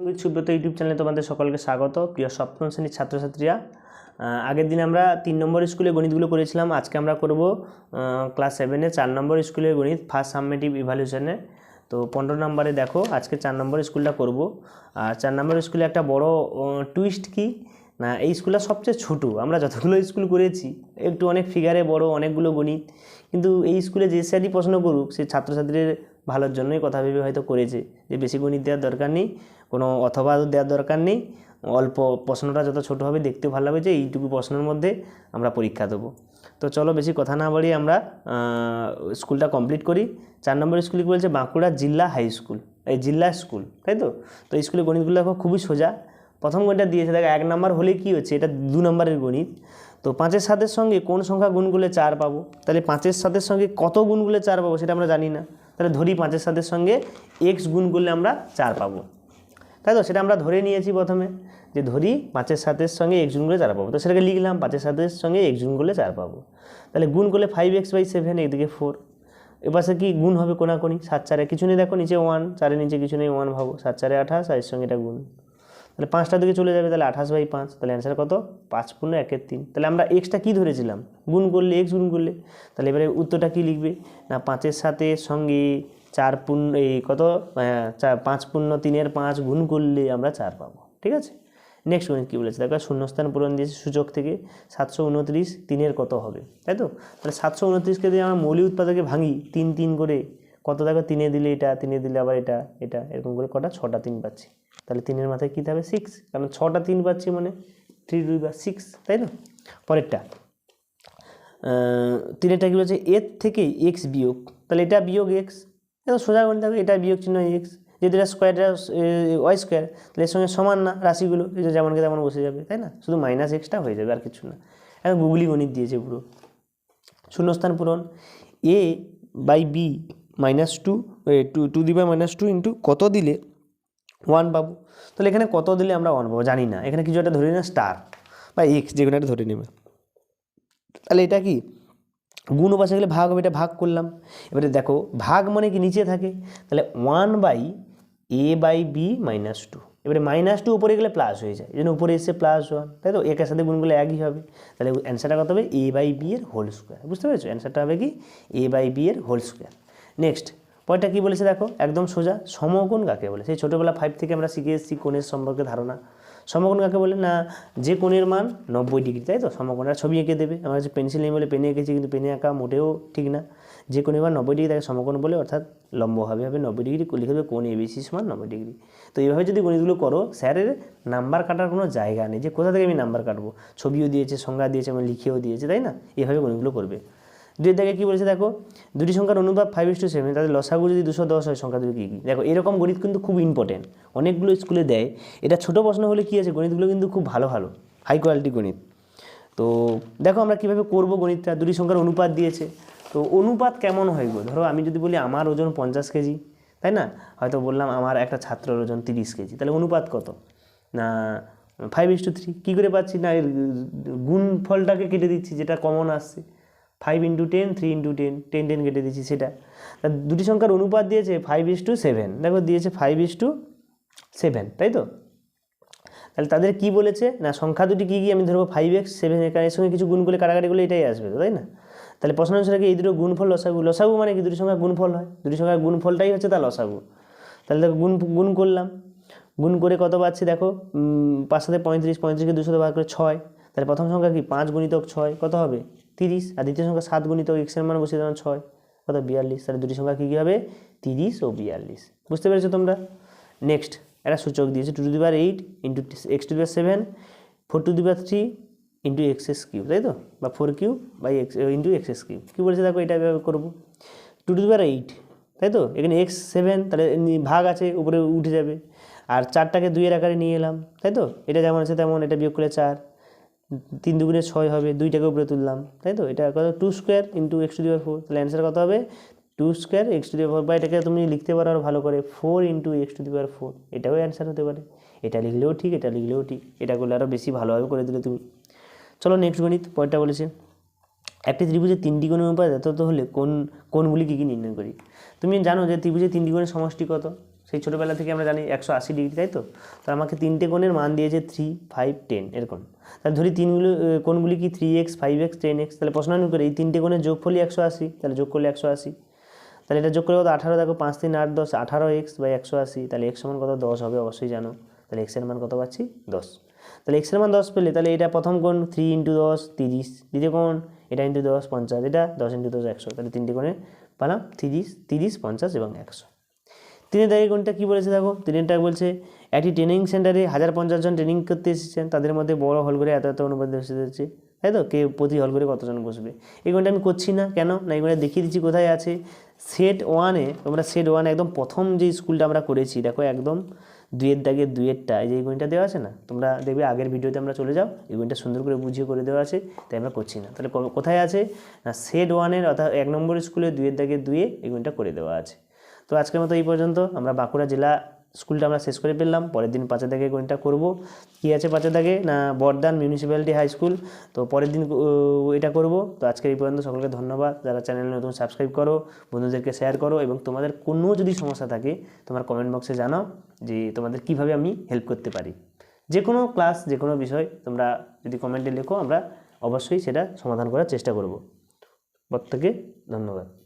সংগীত সুব্রত ইউটিউব চ্যানেলে তোমাদের সকলকে স্বাগত। প্রিয় সপ্তম শ্রেণির ছাত্রছাত্রীরা আগের দিন আমরা তিন নম্বর স্কুলে গণিতগুলো করেছিলাম। আজকে আমরা করব ক্লাস সেভেনে চার নম্বর স্কুলের গণিত ফার্স্ট সাবমেটিভ ইভ্যালুয়েশনে তো পনেরো নম্বরে দেখো, আজকে চার নম্বর স্কুলটা করব। আর চার নম্বর স্কুলে একটা বড় টুইস্ট কি? না, এই স্কুলটা সবচেয়ে ছোটো। আমরা যতগুলো স্কুল করেছি, একটু অনেক ফিগারে বড়, অনেকগুলো গণিত। কিন্তু এই স্কুলে যে স্যারই প্রশ্ন করুক, সে ছাত্রছাত্রীদের ভালোর জন্যই কথা ভেবে হয়তো করেছে। যে বেশি গণিত দেওয়ার দরকার নেই। কোনো অথবা দেওয়ার দরকার নেই। অল্প প্রশ্নটা যত ছোট হবে, দেখতে ভালো লাগবে যে এইটুকু প্রশ্নের মধ্যে আমরা পরীক্ষা দেবো। তো চলো বেশি কথা না বাড়িয়ে আমরা স্কুলটা কমপ্লিট করি। চার নম্বর স্কুল কি বলছে? বাঁকুড়া জিল্লা হাই স্কুল। এই জিল্লা স্কুল, তাই তো? তো স্কুলের গণিতগুলো দেখো খুবই সোজা। প্রথম গণিতটা দিয়েছে, দেখো এক নম্বর হলে কি হচ্ছে? এটা দু নম্বরের গণিত। তো পাঁচের সাতের সঙ্গে কোন সংখ্যা গুণ করলে চার পাবো? তাহলে পাঁচের সাতের সঙ্গে কত গুণ চার পাবো সেটা আমরা জানি না। তাহলে ধরি পাঁচের সাতের সঙ্গে এক্স গুণ করলে আমরা চার পাবো। তাই তো? সেটা আমরা ধরে নিয়েছি প্রথমে, যে ধরি পাঁচের সাতের সঙ্গে এক গুণ করে চার পাবো। তো সেটাকে লিখলাম, পাঁচের সাতের সঙ্গে এক গুণ করলে চার পাবো। তাহলে গুণ করলে ফাইভ এক্স বাই সেভেন এদিকে ফোর এপাশে কি গুণ হবে কোনাকোনি? সাত চারে কিছু নেই, দেখো নিচে ওয়ান চারের নিচে কিছু নেই ওয়ান ভাবো। সাত চারে আঠাশ, আর এর সঙ্গে এটা গুণ। তাহলে পাঁচটার দিকে চলে যাবে, তাহলে আঠাশ বাই পাঁচ। তাহলে অ্যান্সার কত? পাঁচ পূর্ণ একের তিন। তাহলে আমরা এক্সটা কী ধরেছিলাম? গুণ করলে এক্স গুণ করলে। তাহলে এবারে উত্তরটা কী লিখবে? না, পাঁচের সাথে সঙ্গে চার পূর্ণ এই কত? হ্যাঁ, চার পাঁচ পূর্ণ তিনের পাঁচ গুণ করলে আমরা চার পাবো ঠিক আছে? নেক্সট গণিত কী বলেছে? দেখো শূন্যস্থান পূরণ দিয়েছে সূচক থেকে। সাতশো উনত্রিশ তিনের কত হবে? তাই তো? তাহলে সাতশো উনত্রিশকে যদি আমরা মৌলিক উৎপাদকে ভাঙি তিন তিন করে কত দেখো? তিনে দিলে এটা তিনে দিলে আবার এটা এটা এরকম করে কটা? ছটা তিন পাচ্ছি। তাহলে তিনের মাথায় কী হবে সিক্স কারণ ছটা তিন পাচ্ছি মানে থ্রি টু বা সিক্স তাই না? পরেরটা। তিনেরটা কী বলেছে? এর থেকে এক্স বিয়োগ। তাহলে এটা বিয়োগ এক্স এটা সোজা গণিত হবে এটা বিয়োগ চিহ্ন এক্স যদি এটা স্কোয়ারটা ওয়াই স্কোয়ার তাহলে এর সঙ্গে সমান না, রাশিগুলো যে যেমনকে তেমন বসে যাবে, তাই না? শুধু মাইনাস এক্সটা হয়ে যাবে, আর কিছু না। এখন গুগলি গণিত দিয়েছে পুরো। শূন্যস্থান পূরণ a by b minus two two to the by minus two into কত দিলে? ওয়ান পাবো। তাহলে এখানে কত দিলে আমরা ওয়ান পাবো? জানি না। এখানে কিছু একটা ধরে না স্টার বা এক্স যে কোনো একটা ধরে নেবে। তাহলে এটা কি? গুণ পাশে গেলে ভাগ হবে, এটা ভাগ করলাম। এবারে দেখো, ভাগ মানে কি নিচে থাকে? তাহলে one by a by b minus two এবারে মাইনাস টু উপরে গেলে প্লাস হয়ে যায়। এই জন্য উপরে এসে প্লাস ওয়ান তাই তো? একের সাথে গুণ করলে একই হবে। তাহলে অ্যান্সারটা কত হবে? এ বাই বি এর হোল স্কোয়ার বুঝতে পেরেছ? অ্যান্সারটা হবে কি? এ বাই বি এর হোল স্কোয়ার নেক্সট পয়েন্টটা কী বলেছে দেখো? একদম সোজা, সমকোণ কাকে বলে? সেই ছোটোবেলা ফাইভ থেকে আমরা শিখে এসেছি কোণের সম্পর্কে ধারণা। সমকোণ কাকে বলে? না, যে কোণের মান নব্বই ডিগ্রি, তাই তো? সমকোণটা ছবি এঁকে দেবে। আমরা হচ্ছে পেন্সিল নেই বলে পেনে এঁকেছি, কিন্তু পেনে আঁকা মোটেও ঠিক না। যে কোণের মান নব্বই ডিগ্রি, তাকে সমকোণ বলে, অর্থাৎ লম্ব হবে নব্বই ডিগ্রি, লিখে দেবে কোণ এবিসি সমান নব্বই ডিগ্রি। তো এইভাবে যদি গণিতগুলো করো, স্যারের নাম্বার কাটার কোনো জায়গা নেই যে কোথা থেকে আমি নাম্বার কাটবো? ছবিও দিয়েছে, সংজ্ঞা দিয়েছে এবং লিখেও দিয়েছে, তাই না? এইভাবে গণিতগুলো করবে। দুই দেখে কী বলেছে দেখো? দুটি সংখ্যার অনুপাত ফাইভ ইস টু সেভেন তাদের লসাগু যদি দুশো দশ হয়, সংখ্যা দুটো কী কী? দেখো, এরকম গণিত কিন্তু খুব ইম্পর্টেন্ট অনেকগুলো স্কুলে দেয়। এটা ছোটো প্রশ্ন হলে কী আছে? গণিতগুলো কিন্তু খুব ভালো ভালো। হাই কোয়ালিটি গণিত। তো দেখো আমরা কীভাবে করব গণিতটা? দুটি সংখ্যার অনুপাত দিয়েছে। তো অনুপাত কেমন হয় গো? ধরো আমি যদি বলি আমার ওজন পঞ্চাশ কেজি, তাই না? হয়তো বললাম আমার একটা ছাত্রের ওজন তিরিশ কেজি, তাহলে অনুপাত কত? না ফাইভ ইস টু থ্রি কী করে পাচ্ছি? না, এর গুণ ফলটাকে কেটে দিচ্ছি, যেটা কমন আসছে। Five into ten three into ten ten ten কেটে দিয়েছি সেটা। তা দুটি সংখ্যার অনুপাত দিয়েছে ফাইভ ইস টু সেভেন দেখো দিয়েছে ফাইভ ইস টু সেভেন তাই তো? তাহলে তাদের কি বলেছে? না, সংখ্যা দুটি কী কী আমি ধরবো ফাইভ এক্স সেভেন এর সঙ্গে কিছু গুণ করলে কাটাকাটি করলে এটাই আসবে তো, তাই না? তাহলে প্রশ্ন অনুসারে কি, এই দুটো গুণফল লসাগু। লসাগু মানে কি? দুটি সংখ্যা গুণফল হয়। দুটি সংখ্যার গুণফলটাই হচ্ছে তার লসাগু। তাহলে দেখো গুণ গুণ করলাম। গুণ করে কত পাচ্ছি দেখো? পাঁচ সাথে পঁয়ত্রিশ, পঁয়ত্রিশকে দুশো ভাগ করে ছয়। তাহলে প্রথম সংখ্যা কি? পাঁচ গুণিতক ছয়। কত হবে? তিরিশ, আর দ্বিতীয় সংখ্যা সাত গুণিতক এক্সের মান বসিয়ে দেওয়া ছয় কত বিয়াল্লিশ, তাহলে দুটি সংখ্যা কী কী হবে? তিরিশ ও বিয়াল্লিশ। বুঝতে পেরেছ তোমরা? নেক্সট একটা সূচক দিয়েছে two two the bar eight into x to the bar seven four to the বার থ্রি ইন্টু এক্সএস কিউব তাই তো? বা four cube by x into XS cube কী বলেছে? দেখো, এটা এভাবে করব। টু টু দি বার এইট তাই তো? এখানে এক্স সেভেন তাহলে ভাগ আছে, উপরে উঠে যাবে। আর চারটাকে দুইয়ের আকারে নিয়ে এলাম, তাই তো? এটা যেমন আছে, তেমন, এটা বিয়োগ করলে চার। তিন দুগুণে ছয় হবে দুইটাকে উপরে তুললাম, তাই তো? এটা কত? Two square into x to the power four তাহলে অ্যান্সার কত হবে? Two square x to the power বা এটাকে তুমি লিখতে পারো আরও ভালো করে four into x to the power four এটাও অ্যান্সার হতে পারে। এটা লিখলেও ঠিক, এটা লিখলেও ঠিক। এটা করলে আরও বেশি ভালোভাবে করে দিলে তুমি। চলো নেক্সট গণিত পয়েন্টটা বলেছে। একটি ত্রিভুজের তিনটি কোণের অনুপাত এত হলে কোন কোনগুলি কী কী নির্ণয় করি? তুমি জানো যে ত্রিভুজের তিনটি কোণের সমষ্টি কত? সেই ছোটোবেলা থেকে আমরা জানি একশো আশি ডিগ্রি, তাই তো? তো আমাকে তিনটে কোণের মান দিয়েছে থ্রি ফাইভ টেন এরকম তাহলে ধরি তিনগুলো কোণগুলি কি three x five x ten x তাহলে প্রশ্ন করে এই তিনটে কোণের যোগফলই একশো আশি? তাহলে যোগ করলে একশো আশি। তাহলে এটা যোগ করে কত? আঠারো। দেখো পাঁচ তিন আট দশ, আঠারো এক্স বা একশো আশি। তাহলে এক্স সমান কত? দশ হবে, অবশ্যই জানো। তাহলে এক্সের মান কত পাচ্ছি? দশ। তাহলে এক্সের মান দশ পেলে, তাহলে এটা প্রথম কোণ থ্রি ইন্টু দশ, তিরিশ। দ্বিতীয় কোণ, এটা ইন্টু দশ, পঞ্চাশ। এটা দশ ইন্টু দশ, একশো। তাহলে তিনটে কোণে পালাম, তিরিশ তিরিশ, পঞ্চাশ এবং একশো। তিনের দাগের কোণটা কী বলেছে দেখো? তিনেরটা বলছে, একটি ট্রেনিং সেন্টারে হাজার পঞ্চাশ জন ট্রেনিং করতে এসেছেন, তাদের মধ্যে বড় হল করে এত এত অনুবাদ যাচ্ছে। তাই তো? কে প্রতি হল করে কতজন বসবে? এই কোণটা আমি করছি না কেন? না, এই কোণটা দেখিয়ে দিচ্ছি কোথায় আছে? সেট ওয়ানে তোমরা সেট ওয়ানে একদম প্রথম যে স্কুলটা আমরা করেছি, দেখো একদম দুইয়ের দাগের দুইয়েরটা, এই যে এই গণিতটা দেওয়া আছে না? তোমরা দেখবে আগের ভিডিওতে আমরা চলে যাও, এই গণিতটা সুন্দর করে বুঝিয়ে করে দেওয়া আছে, তাই আমরা করছি না। তাহলে কোথায় আছে? না সেট ওয়ানের অর্থাৎ এক নম্বর স্কুলে দুয়ের দাগের দুয়ে এই গণিতটা করে দেওয়া আছে। তো আজকের মতো এই পর্যন্ত। আমরা বাঁকুড়া জেলা স্কুলটা আমরা শেষ করে ফেললাম। পরের দিন পাঁচের দাগে গণিতটা করব। কী আছে পাঁচের দাগে? না, বর্ধমান মিউনিসিপ্যালিটি হাই স্কুল তো পরের দিন এটা করব। তো আজকের এই পর্যন্ত সকলকে ধন্যবাদ। যারা চ্যানেল নতুন সাবস্ক্রাইব করো, বন্ধুদেরকে শেয়ার করো এবং তোমাদের কোনো যদি সমস্যা থাকে, তোমার কমেন্ট বক্সে জানাও যে তোমাদের কীভাবে আমি হেল্প করতে পারি। যে কোনো ক্লাস যে কোনো বিষয় তোমরা যদি কমেন্টে লেখো, আমরা অবশ্যই সেটা সমাধান করার চেষ্টা করব। প্রত্যেকে ধন্যবাদ।